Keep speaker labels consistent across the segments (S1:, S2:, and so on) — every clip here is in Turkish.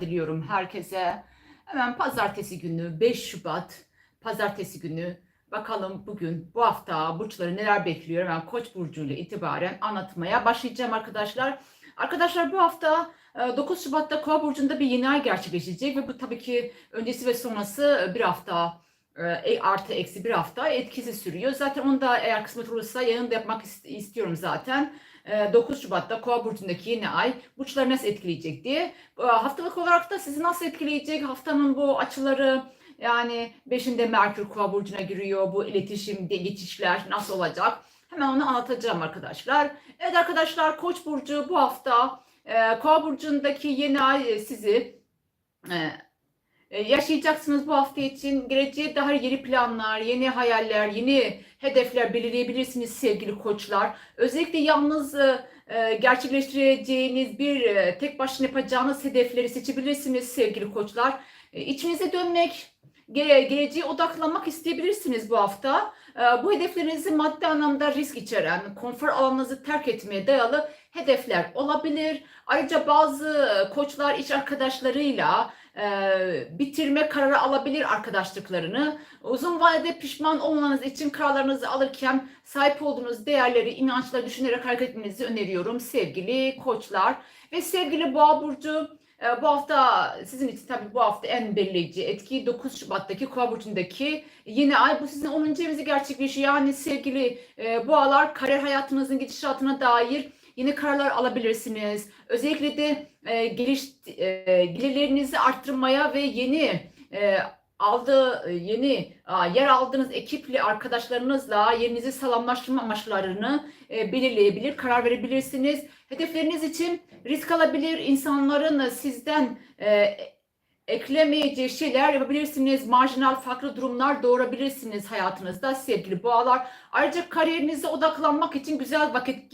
S1: diliyorum herkese. Hemen pazartesi günü 5 Şubat pazartesi günü bakalım bugün bu hafta burçları neler bekliyor. Hemen Koç burcu ile itibaren anlatmaya başlayacağım arkadaşlar. Arkadaşlar bu hafta e, 9 Şubat'ta Kova burcunda bir yeni ay gerçekleşecek ve bu tabii ki öncesi ve sonrası bir hafta e, artı eksi bir hafta etkisi sürüyor. Zaten onu da eğer kısmet olursa yayında yapmak ist- istiyorum zaten. E, 9 Şubat'ta Kova burcundaki yeni ay burçları nasıl etkileyecek diye. E, Haftalık olarak da sizi nasıl etkileyecek? Haftanın bu açıları yani 5'inde Merkür Kova burcuna giriyor. Bu iletişim, geçişler nasıl olacak? Hemen onu anlatacağım arkadaşlar. Evet arkadaşlar Koç burcu bu hafta e, Kova burcundaki yeni ay e, sizi e, yaşayacaksınız bu hafta için. Geleceğe dair yeni planlar, yeni hayaller, yeni hedefler belirleyebilirsiniz sevgili koçlar. Özellikle yalnız e, e, gerçekleştireceğiniz bir e, tek başına yapacağınız hedefleri seçebilirsiniz sevgili koçlar. E, içinize dönmek, gele, geleceğe odaklanmak isteyebilirsiniz bu hafta. E, bu hedeflerinizi maddi anlamda risk içeren, konfor alanınızı terk etmeye dayalı hedefler olabilir. Ayrıca bazı koçlar iş arkadaşlarıyla e, bitirme kararı alabilir arkadaşlıklarını. Uzun vadede pişman olmanız için kararlarınızı alırken sahip olduğunuz değerleri, inançları düşünerek hareket etmenizi öneriyorum sevgili koçlar. Ve sevgili boğa burcu e, bu hafta sizin için tabii bu hafta en belirleyici etki 9 Şubat'taki Kova burcundaki yeni ay. Bu sizin 10. evinizde gerçekleşiyor. Yani sevgili e, boğalar kariyer hayatınızın gidişatına dair yeni kararlar alabilirsiniz. Özellikle de e, geliş e, gelirlerinizi arttırmaya ve yeni e, aldığı e, yeni yer aldığınız ekiple arkadaşlarınızla yerinizi sağlamlaştırma amaçlarını e, belirleyebilir, karar verebilirsiniz. Hedefleriniz için risk alabilir, insanların sizden e, eklemeyeceği şeyler yapabilirsiniz. Marjinal farklı durumlar doğurabilirsiniz hayatınızda sevgili boğalar. Ayrıca kariyerinize odaklanmak için güzel vakit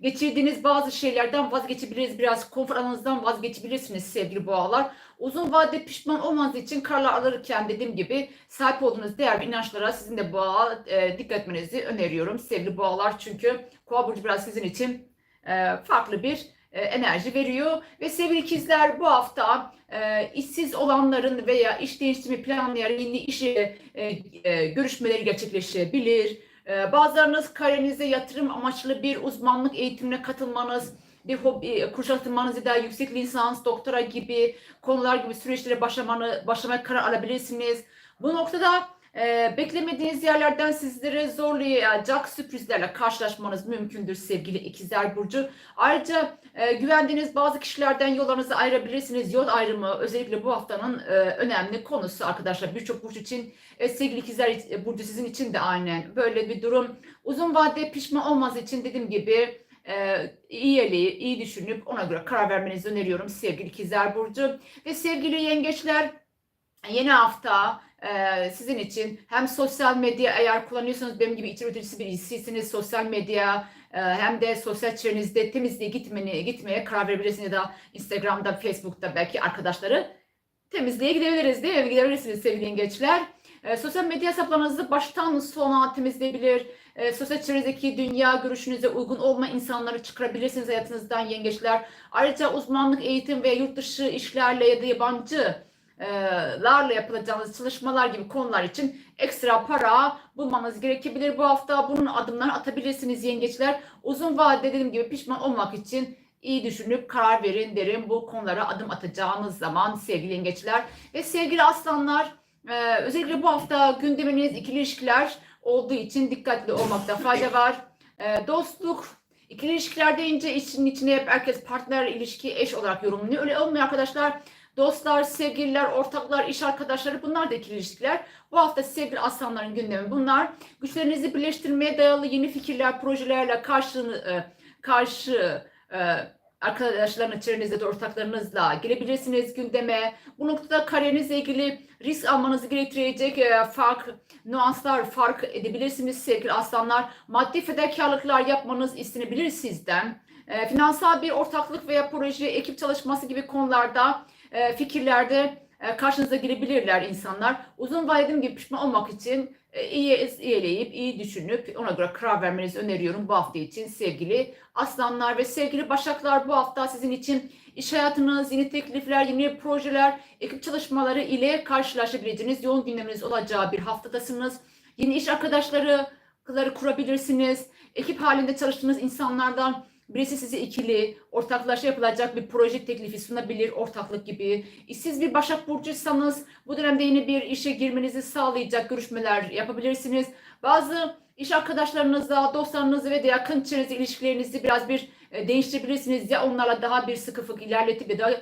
S1: geçirdiğiniz bazı şeylerden vazgeçebiliriz. Biraz konfor alanınızdan vazgeçebilirsiniz sevgili boğalar. Uzun vadede pişman olmanız için kararlar alırken dediğim gibi sahip olduğunuz değer ve inançlara sizin de boğa e, dikkat etmenizi öneriyorum sevgili boğalar. Çünkü kova burcu biraz sizin için e, farklı bir e, enerji veriyor. Ve sevgili ikizler bu hafta e, işsiz olanların veya iş değiştirme planlayan yeni iş e, e, görüşmeleri gerçekleşebilir. E, bazılarınız kariyerinize yatırım amaçlı bir uzmanlık eğitimine katılmanız, bir hobi kuşatılmanız ya da yüksek lisans, doktora gibi konular gibi süreçlere başlamanı, başlamaya karar alabilirsiniz. Bu noktada e, beklemediğiniz yerlerden sizleri zorlayacak sürprizlerle karşılaşmanız mümkündür sevgili ikizler burcu. Ayrıca e, güvendiğiniz bazı kişilerden yollarınızı ayırabilirsiniz. Yol ayrımı özellikle bu haftanın e, önemli konusu arkadaşlar. Birçok burç için e, sevgili ikizler e, burcu sizin için de aynen böyle bir durum. Uzun vadede pişman olmaz için dediğim gibi e, iyiliği, iyi düşünüp ona göre karar vermenizi öneriyorum sevgili ikizler burcu. Ve sevgili yengeçler yeni hafta e, sizin için hem sosyal medya eğer kullanıyorsanız benim gibi içerik üreticisi birisiyseniz sosyal medya e, hem de sosyal çevrenizde temizliğe gitmeni, gitmeye karar verebilirsiniz ya da Instagram'da, Facebook'ta belki arkadaşları temizliğe gidebiliriz değil mi? Gidebilirsiniz sevgili yengeçler. E, sosyal medya hesaplarınızı baştan sona temizleyebilir. E, sosyal çevrenizdeki dünya görüşünüze uygun olma insanları çıkarabilirsiniz hayatınızdan yengeçler. Ayrıca uzmanlık, eğitim ve yurt dışı işlerle ya da yabancı larla yapılacağınız çalışmalar gibi konular için ekstra para bulmanız gerekebilir bu hafta. Bunun adımlarını atabilirsiniz yengeçler. Uzun vadede dediğim gibi pişman olmak için iyi düşünüp karar verin derim bu konulara adım atacağınız zaman sevgili yengeçler. Ve sevgili aslanlar e, özellikle bu hafta gündeminiz ikili ilişkiler olduğu için dikkatli olmakta fayda var. E, dostluk, ikili ilişkiler deyince işin içine hep herkes partner ilişki, eş olarak yorumluyor. Öyle olmuyor arkadaşlar. Dostlar, sevgililer, ortaklar, iş arkadaşları bunlar da ikili ilişkiler. Bu hafta sevgili aslanların gündemi bunlar. Güçlerinizi birleştirmeye dayalı yeni fikirler, projelerle karşı, karşı e, arkadaşların çevrenizde de ortaklarınızla gelebilirsiniz gündeme. Bu noktada kariyerinizle ilgili risk almanızı gerektirecek e, fark, nüanslar fark edebilirsiniz sevgili aslanlar. Maddi fedakarlıklar yapmanız istenebilir sizden. E, finansal bir ortaklık veya proje, ekip çalışması gibi konularda e, fikirlerde e, karşınıza girebilirler insanlar. Uzun vadeli gibi pişman olmak için e, iyi iyileyip, iyi düşünüp ona göre karar vermenizi öneriyorum bu hafta için sevgili aslanlar ve sevgili başaklar bu hafta sizin için iş hayatınız, yeni teklifler, yeni projeler, ekip çalışmaları ile karşılaşabileceğiniz yoğun gündeminiz olacağı bir haftadasınız. Yeni iş arkadaşları kurabilirsiniz. Ekip halinde çalıştığınız insanlardan birisi size ikili, ortaklaşa yapılacak bir proje teklifi sunabilir, ortaklık gibi. Siz bir Başak Burcuysanız bu dönemde yeni bir işe girmenizi sağlayacak görüşmeler yapabilirsiniz. Bazı iş arkadaşlarınızla, dostlarınızla ve de yakın çevrenizle ilişkilerinizi biraz bir e, değiştirebilirsiniz. Ya onlarla daha bir sıkı fıkı ilerletip ya da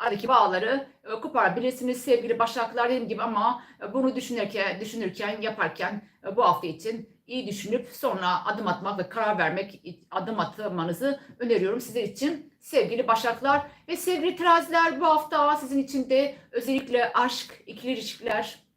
S1: aradaki bağları e, koparabilirsiniz sevgili Başaklar dediğim gibi ama e, bunu düşünürken, düşünürken, yaparken bu hafta için iyi düşünüp sonra adım atmak ve karar vermek, adım atmanızı öneriyorum sizler için. Sevgili Başaklar ve sevgili Teraziler bu hafta sizin için de özellikle aşk, ikili ilişkiler, e,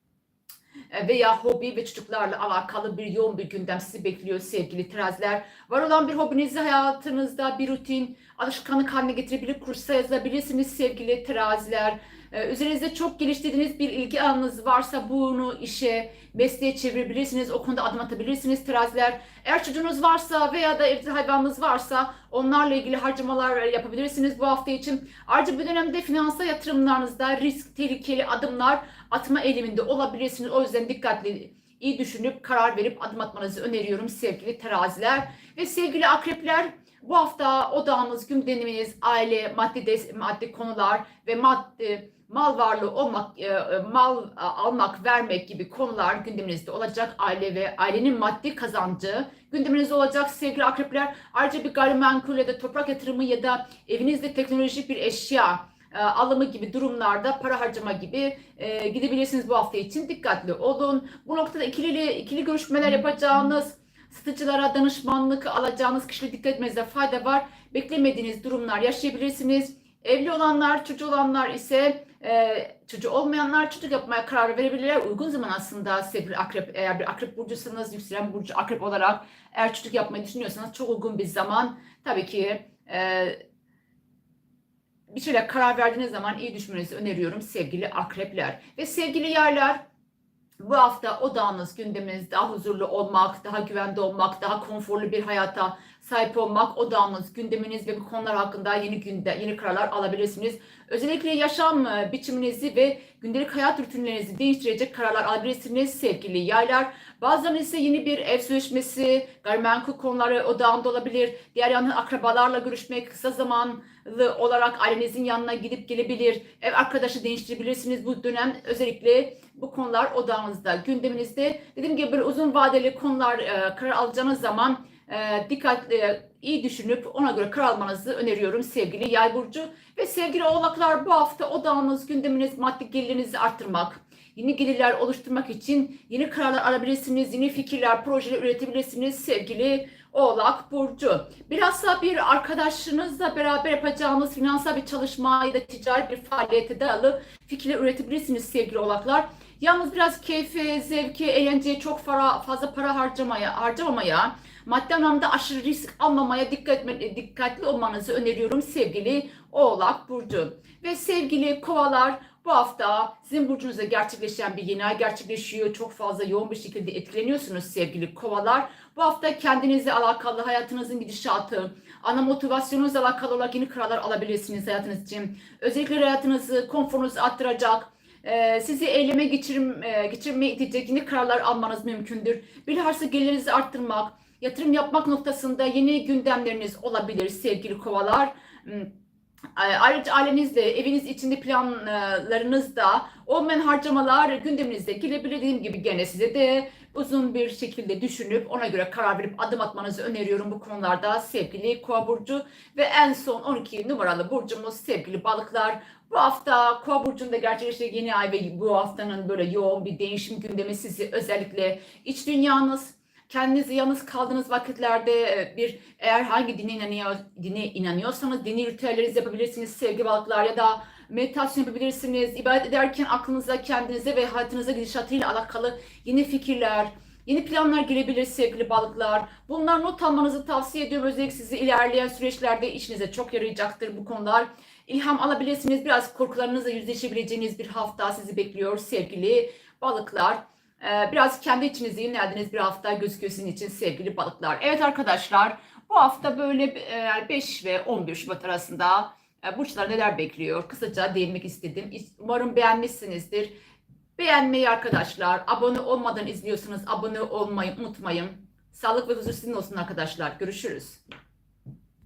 S1: veya hobi ve çocuklarla alakalı bir yoğun bir gündem sizi bekliyor sevgili teraziler. Var olan bir hobinizi hayatınızda bir rutin, alışkanlık haline getirebilir, kursa yazılabilirsiniz sevgili teraziler. Ee, üzerinizde çok geliştirdiğiniz bir ilgi alanınız varsa bunu işe, mesleğe çevirebilirsiniz. O konuda adım atabilirsiniz teraziler. Eğer çocuğunuz varsa veya da evde hayvanınız varsa onlarla ilgili harcamalar yapabilirsiniz bu hafta için. Ayrıca bu dönemde finansal yatırımlarınızda risk, tehlikeli adımlar atma eğiliminde olabilirsiniz. O yüzden dikkatli iyi düşünüp karar verip adım atmanızı öneriyorum sevgili teraziler ve sevgili akrepler. Bu hafta odağınız, gündeminiz, aile, maddi, des, maddi konular ve maddi mal varlığı olmak, e, e, mal e, almak, vermek gibi konular gündeminizde olacak. Aile ve ailenin maddi kazancı gündeminizde olacak sevgili akrepler. Ayrıca bir gayrimenkul ya da toprak yatırımı ya da evinizde teknolojik bir eşya alımı gibi durumlarda para harcama gibi gidebilirsiniz bu hafta için. Dikkatli olun. Bu noktada ikili ikili görüşmeler yapacağınız satıcılara danışmanlık alacağınız kişilere dikkat etmenizde fayda var. Beklemediğiniz durumlar yaşayabilirsiniz. Evli olanlar, çocuğu olanlar ise e, çocuğu olmayanlar çocuk yapmaya karar verebilirler. Uygun zaman aslında size bir akrep, eğer bir akrep burcusanız, yükselen burcu akrep olarak eğer çocuk yapmayı düşünüyorsanız çok uygun bir zaman. Tabii ki e, bir şeyler karar verdiğiniz zaman iyi düşünmenizi öneriyorum sevgili akrepler. Ve sevgili yaylar bu hafta odağınız, gündeminiz daha huzurlu olmak, daha güvende olmak, daha konforlu bir hayata sahip olmak, odağınız, gündeminiz ve bu konular hakkında yeni günde yeni kararlar alabilirsiniz. Özellikle yaşam e, biçiminizi ve gündelik hayat rutinlerinizi değiştirecek kararlar alabilirsiniz sevgili yaylar. Bazen ise yeni bir ev sözleşmesi, gayrimenkul konuları odağında olabilir. Diğer yandan akrabalarla görüşmek, kısa zamanlı olarak ailenizin yanına gidip gelebilir. Ev arkadaşı değiştirebilirsiniz bu dönem. Özellikle bu konular odağınızda, gündeminizde. Dediğim gibi böyle uzun vadeli konular e, karar alacağınız zaman e, dikkatli, iyi düşünüp ona göre karar almanızı öneriyorum sevgili yay burcu. Ve sevgili oğlaklar bu hafta odağınız, gündeminiz, maddi gelirinizi arttırmak, yeni gelirler oluşturmak için yeni kararlar alabilirsiniz, yeni fikirler, projeler üretebilirsiniz sevgili Oğlak Burcu. Bilhassa bir arkadaşınızla beraber yapacağınız finansal bir çalışma ya da ticari bir faaliyete dayalı fikirler üretebilirsiniz sevgili Oğlaklar. Yalnız biraz keyfe, zevke, eğlenceye çok fazla para harcamaya, harcamamaya, maddi anlamda aşırı risk almamaya dikkat etme, dikkatli olmanızı öneriyorum sevgili Oğlak Burcu. Ve sevgili kovalar bu hafta sizin burcunuzda gerçekleşen bir yeni ay gerçekleşiyor. Çok fazla yoğun bir şekilde etkileniyorsunuz sevgili kovalar. Bu hafta kendinizle alakalı hayatınızın gidişatı, ana motivasyonunuzla alakalı olarak yeni kararlar alabilirsiniz hayatınız için. Özellikle hayatınızı, konforunuzu arttıracak, sizi eyleme geçirim, geçirmeye itecek yeni kararlar almanız mümkündür. Bilhassa gelirinizi arttırmak, yatırım yapmak noktasında yeni gündemleriniz olabilir sevgili kovalar. Ayrıca ailenizde, eviniz içinde planlarınızda olmayan harcamalar gündeminizde gelebilir. Dediğim gibi gene size de uzun bir şekilde düşünüp ona göre karar verip adım atmanızı öneriyorum bu konularda sevgili Kova burcu ve en son 12 numaralı burcumuz sevgili balıklar. Bu hafta Kova burcunda gerçekleşecek yeni ay ve bu haftanın böyle yoğun bir değişim gündemi sizi özellikle iç dünyanız kendiniz yalnız kaldığınız vakitlerde e, bir eğer hangi dine inanıyor dine inanıyorsanız dini ritüellerinizi yapabilirsiniz sevgi balıklar ya da meditasyon yapabilirsiniz. İbadet ederken aklınıza kendinize ve hayatınıza gidişatıyla alakalı yeni fikirler, yeni planlar gelebilir sevgili balıklar. Bunlar not almanızı tavsiye ediyorum. Özellikle sizi ilerleyen süreçlerde işinize çok yarayacaktır bu konular. İlham alabilirsiniz. Biraz korkularınızla yüzleşebileceğiniz bir hafta sizi bekliyor sevgili balıklar. Ee, biraz kendi içinizi yenilediniz bir hafta gözüküyor sizin için sevgili balıklar. Evet arkadaşlar bu hafta böyle e, 5 ve 11 Şubat arasında e, burçlar neler bekliyor? Kısaca değinmek istedim. Umarım beğenmişsinizdir. Beğenmeyi arkadaşlar, abone olmadan izliyorsanız abone olmayı unutmayın. Sağlık ve huzur sizin olsun arkadaşlar. Görüşürüz.